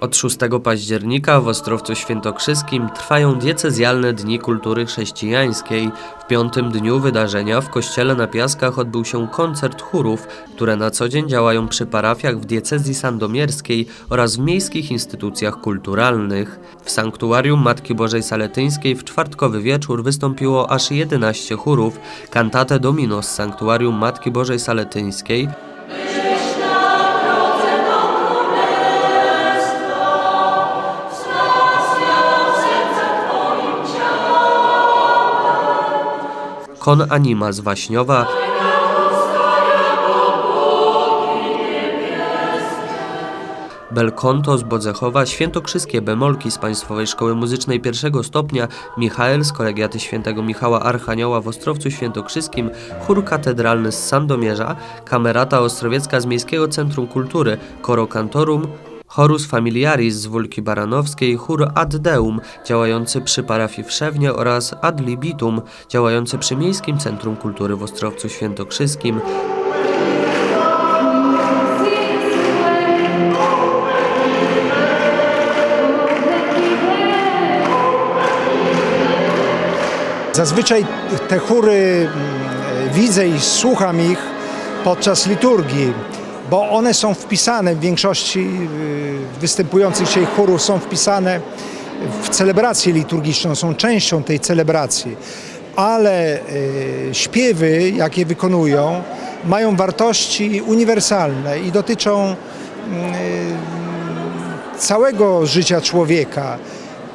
Od 6 października w Ostrowcu Świętokrzyskim trwają diecezjalne Dni Kultury Chrześcijańskiej. W piątym dniu wydarzenia w kościele na Piaskach odbył się koncert chórów, które na co dzień działają przy parafiach w diecezji sandomierskiej oraz w miejskich instytucjach kulturalnych. W sanktuarium Matki Bożej Saletyńskiej w czwartkowy wieczór wystąpiło aż 11 chórów. Kantatę Domino z sanktuarium Matki Bożej Saletyńskiej Kon Anima z Waśniowa, Belkonto z Bodzechowa, Świętokrzyskie Bemolki z Państwowej Szkoły Muzycznej pierwszego stopnia, Michael z Kolegiaty Świętego Michała Archanioła w Ostrowcu Świętokrzyskim, Chór Katedralny z Sandomierza, Kamerata Ostrowiecka z Miejskiego Centrum Kultury, Coro Cantorum, Chorus Familiaris z Wólki Baranowskiej, chór Ad Deum działający przy parafii Wszewnie oraz Ad Libitum działający przy Miejskim Centrum Kultury w Ostrowcu Świętokrzyskim, Zazwyczaj te chóry mm, widzę i słucham ich podczas liturgii, bo one są wpisane w większości y, występujących dzisiaj chórów są wpisane w celebrację liturgiczną, są częścią tej celebracji. Ale y, śpiewy, jakie wykonują, mają wartości uniwersalne i dotyczą całego życia człowieka.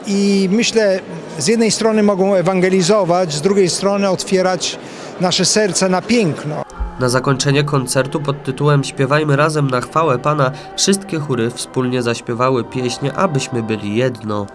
I myślę, z jednej strony mogą ewangelizować, z drugiej strony otwierać nasze serca na piękno. Na zakończenie koncertu pod tytułem Śpiewajmy razem na chwałę Pana wszystkie chóry wspólnie zaśpiewały pieśń Abyśmy byli jedno.